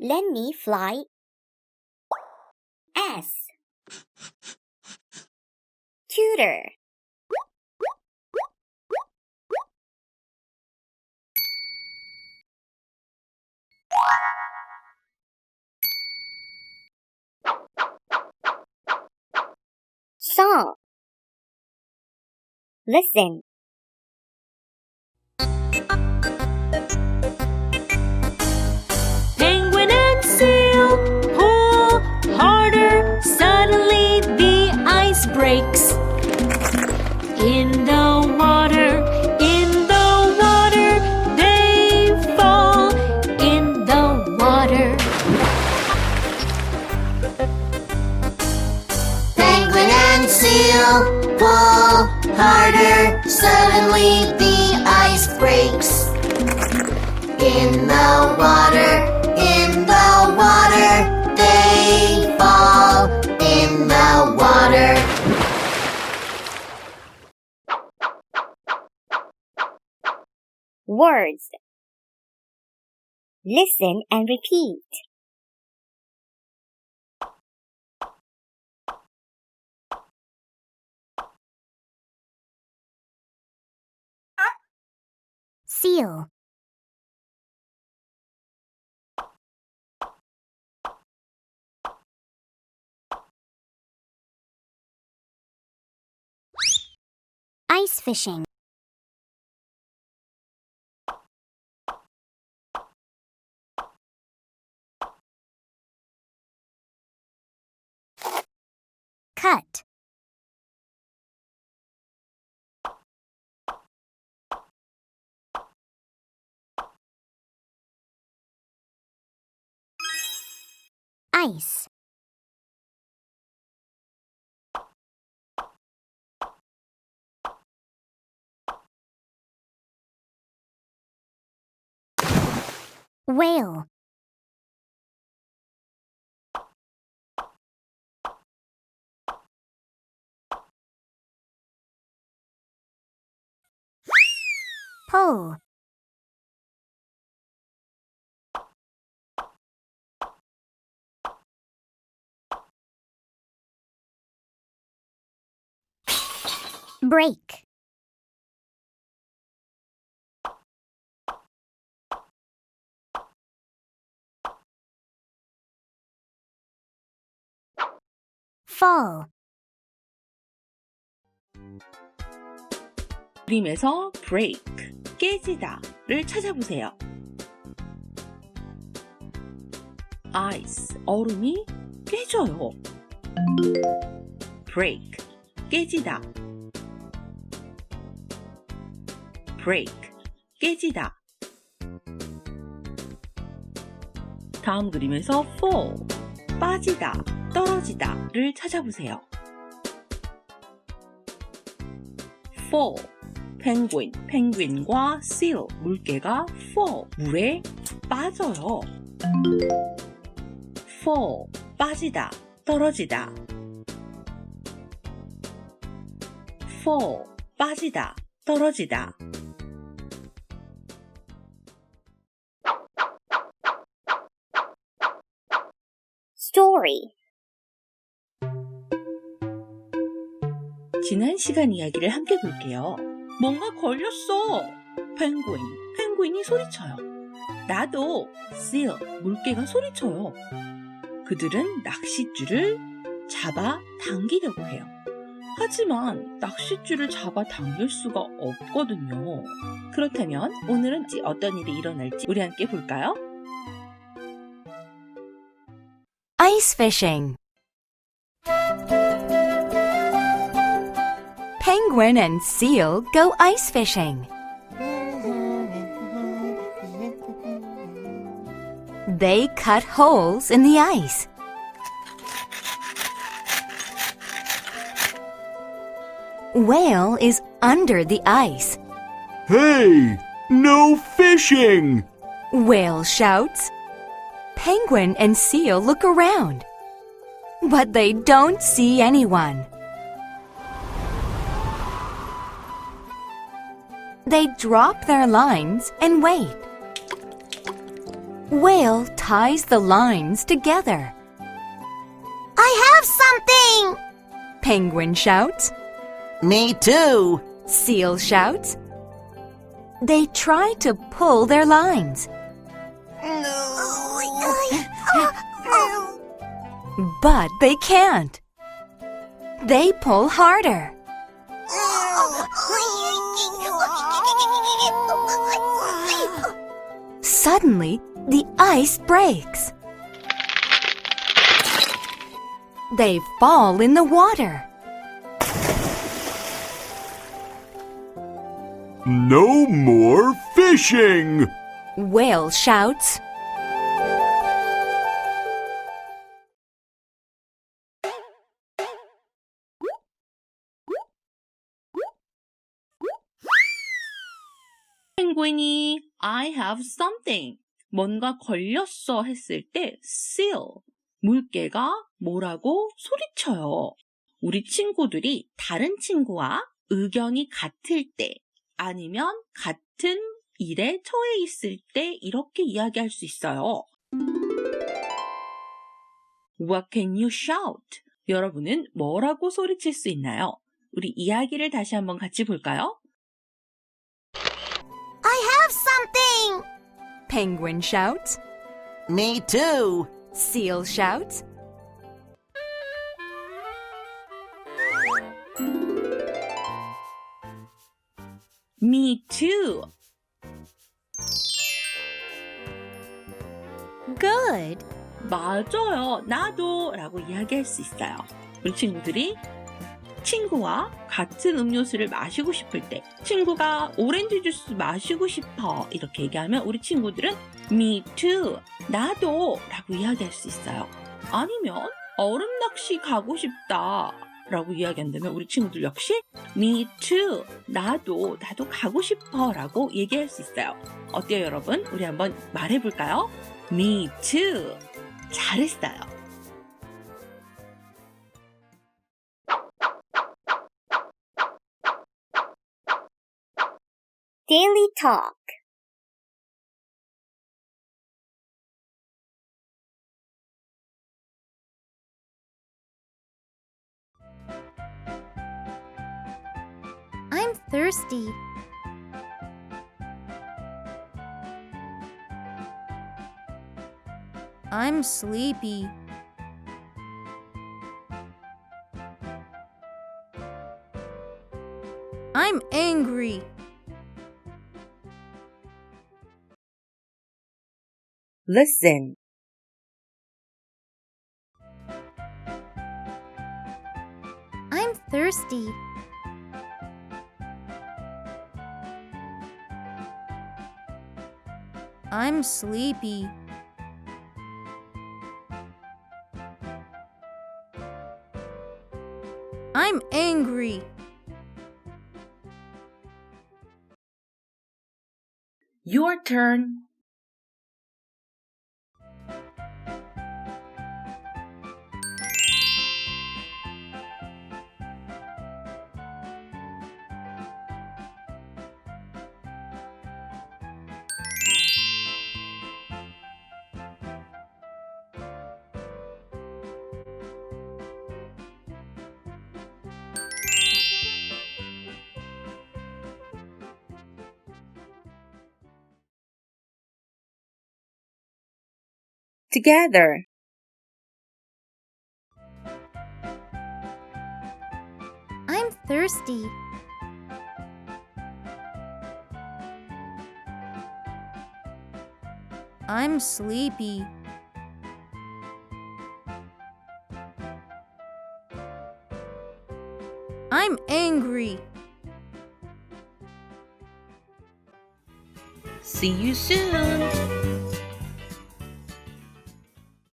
Let me fly. S. Tutor. Song. Listen. Seal pull harder. Suddenly the ice breaks. In the water, in the water, they fall. In the water. Words. Listen and repeat. Seal. Ice fishing. Cut. Ice. Whale. pole break fall 그림에서 break, 깨지다를 찾아보세요. ice, 얼음이 깨져요. break, 깨지다. Break, 깨지다. 다음 그림에서 fall, 빠지다, 떨어지다를 찾아보세요. fall, 펭귄, 펭귄과 seal, 물개가 fall, 물에 빠져요. fall, 빠지다, 떨어지다. fall, 빠지다, 떨어지다. Story 지난 시간 이야기를 함께 볼게요. 뭔가 걸렸어. 펭귄, 펭귄이 소리쳐요. 나도 seal, 물개가 소리쳐요. 그들은 낚싯줄을 잡아 당기려고 해요. 하지만 낚싯줄을 잡아 당길 수가 없거든요. 그렇다면 오늘은 어떤 일이 일어날지 우리 함께 볼까요? Ice fishing. Penguin and seal go ice fishing. They cut holes in the ice. Whale is under the ice. Hey! No fishing! Whale shouts. Penguin and seal look around. But they don't see anyone. They drop their lines and wait. Whale ties the lines together. I have something! Penguin shouts. Me too. Seal shouts. They try to pull their lines, but they can't. They pull harder. Suddenly, the ice breaks. They fall in the water. No more fishing! Whale shouts. 펭귄이 I have something 뭔가 걸렸어 했을 때 seal 물개가 뭐라고 소리쳐요. 우리 친구들이 다른 친구와 의견이 같을 때 아니면 같은 일에 처해 있을 때 이렇게 이야기할 수 있어요. What can you shout? 여러분은 뭐라고 소리칠 수 있나요? 우리 이야기를 다시 한번 같이 볼까요? I have something! Penguin shouts. Me too. Seal shouts. Me too. Good. 맞아요. 나도 라고 이야기할 수 있어요. 우리 친구들이 친구와 같은 음료수를 마시고 싶을 때 친구가 오렌지 주스 마시고 싶어 이렇게 얘기하면 우리 친구들은 me too 나도 라고 이야기할 수 있어요. 아니면 얼음 낚시 가고 싶다 라고 이야기한다면 우리 친구들 역시 me too 나도 나도 가고 싶어 라고 얘기할 수 있어요. 어때요 여러분? 우리 한번 말해볼까요? me too 잘했어요. Daily Talk. I'm thirsty. I'm sleepy. I'm angry. Listen I'm thirsty. I'm sleepy. I'm angry. your turn together I'm thirsty. I'm sleepy. I'm angry. see you soon